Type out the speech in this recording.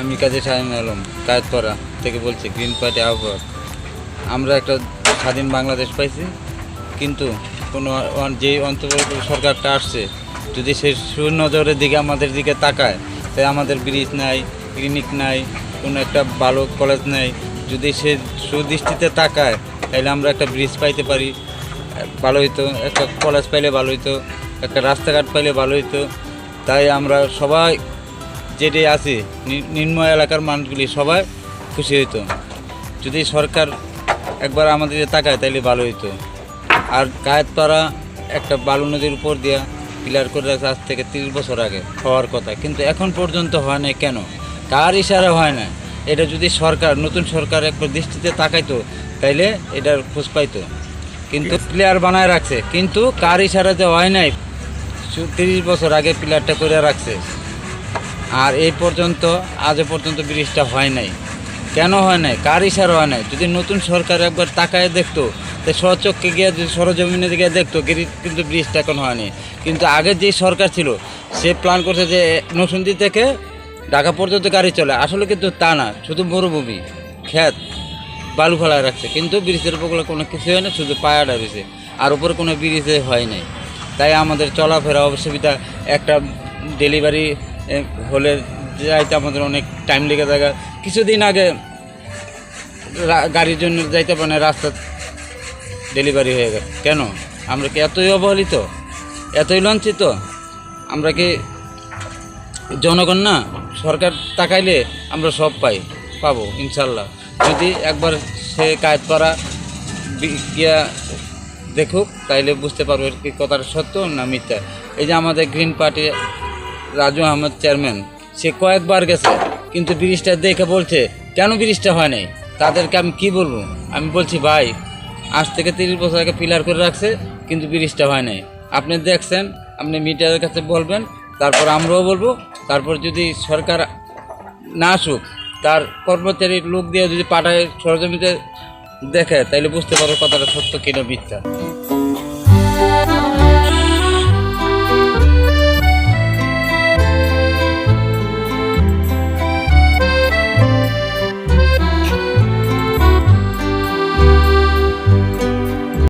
আমি কাজে শাহিন আলম কায়তপাড়া থেকে বলছি গ্রিন পার্টি আহ্বায়ক আমরা একটা স্বাধীন বাংলাদেশ পাইছি, কিন্তু কোনো যেই অন্তর্বর্তী সরকারটা আসছে, যদি সে সুনজরের দিকে আমাদের দিকে তাকায়, তাই আমাদের ব্রিজ নাই ক্লিনিক নাই, কোনো একটা ভালো কলেজ নাই, যদি সে সুদৃষ্টিতে তাকায় তাহলে আমরা একটা ব্রিজ পাইতে পারি। ভালো হইতো, একটা কলেজ পাইলে ভালো হইতো, একটা রাস্তাঘাট পাইলে ভালো হইতো, তাই আমরা সবাই যেটি আছি নিম্ন এলাকার মানুষগুলি সবাই খুশি হইতো। যদি সরকার একবার আমাদের তাকায় তাহলে ভালো হইতো। আর গায়ের কায়েতপাড়া একটা বালু নদীর উপর দিয়া পিলার করে রাখছে আজ থেকে তিরিশ বছর আগে হওয়ার কথা। কিন্তু এখন পর্যন্ত হয় না কেন? কার ইশারা হয় না এটা যদি সরকার, নতুন সরকার একবার দৃষ্টিতে তাকাইতো, তাইলে এটার খোঁজ পাইতো। কিন্তু প্লেয়ার বানায় রাখছে, কিন্তু কার ইশারাতে হয় নাই? তিরিশ বছর আগে প্লেয়ারটা করে রাখছে। আর এই পর্যন্ত আজও পর্যন্ত ব্রিজটা হয় নাই। কেন হয় নাই? কার ইশারা হয় নাই? যদি নতুন সরকার একবার তাকায় দেখতো, তো সচক্ষে গিয়ে, যদি সরজমিনে গিয়ে দেখতো কিন্তু ব্রিজটা এখন হয়নি। কিন্তু আগের যে সরকার ছিল, সে প্ল্যান করছে যে নসুন্দি থেকে ঢাকা পর্যন্ত গাড়ি চলে। আসলে কিন্তু তা না, শুধু মরুভূমি, ক্ষেত, বালু ফেলায় রাখছে। কিন্তু ব্রিজের উপরে কোনো কিছু হয় না শুধু পায়াটা রয়েছে আর উপরে কোনো ব্রিজে হয় নাই। তাই আমাদের চলাফেরা অসুবিধা, একটা ডেলিভারি হলে যাইতে আমাদের অনেক টাইম লেগে থাকে। কিছুদিন আগে গাড়ির জন্য যাইতে পারে রাস্তা ডেলিভারি হয়ে গেছে। কেন? আমরা কি এতই অবহেলিত? এতই লঞ্চিত আমরা কি জনগণ না? সরকার তাকাইলে আমরা সব পাই, পাবো ইনশাল্লাহ যদি একবার সে কায়তপাড়া করা গিয়া দেখুক, তাইলে বুঝতে পারব কি কথাটা সত্য না মিথ্যা। এই যে আমাদের green party Raju Ahmed chairman. সে কয়েকবার গেছে, কিন্তু ব্রিজটা দেখে বলছে, কেন ব্রিজটা হয় নাই? তাদেরকে আমি কি বলব? আমি বলছি, ভাই, আজ থেকে তিরিশ বছর আগে পিলার করে রাখছে, কিন্তু ব্রিজটা হয় নাই। আপনি দেখছেন, আপনি মিডিয়ার কাছে বলবেন, তারপর আমরাও বলব, তারপর যদি সরকার না আসুক, তার কর্মচারীর লোক দিয়ে যদি পাঠায় সরজমিতে দেখে, তাইলে বুঝতে পারব কথাটা সত্য কিনা মিথ্যা।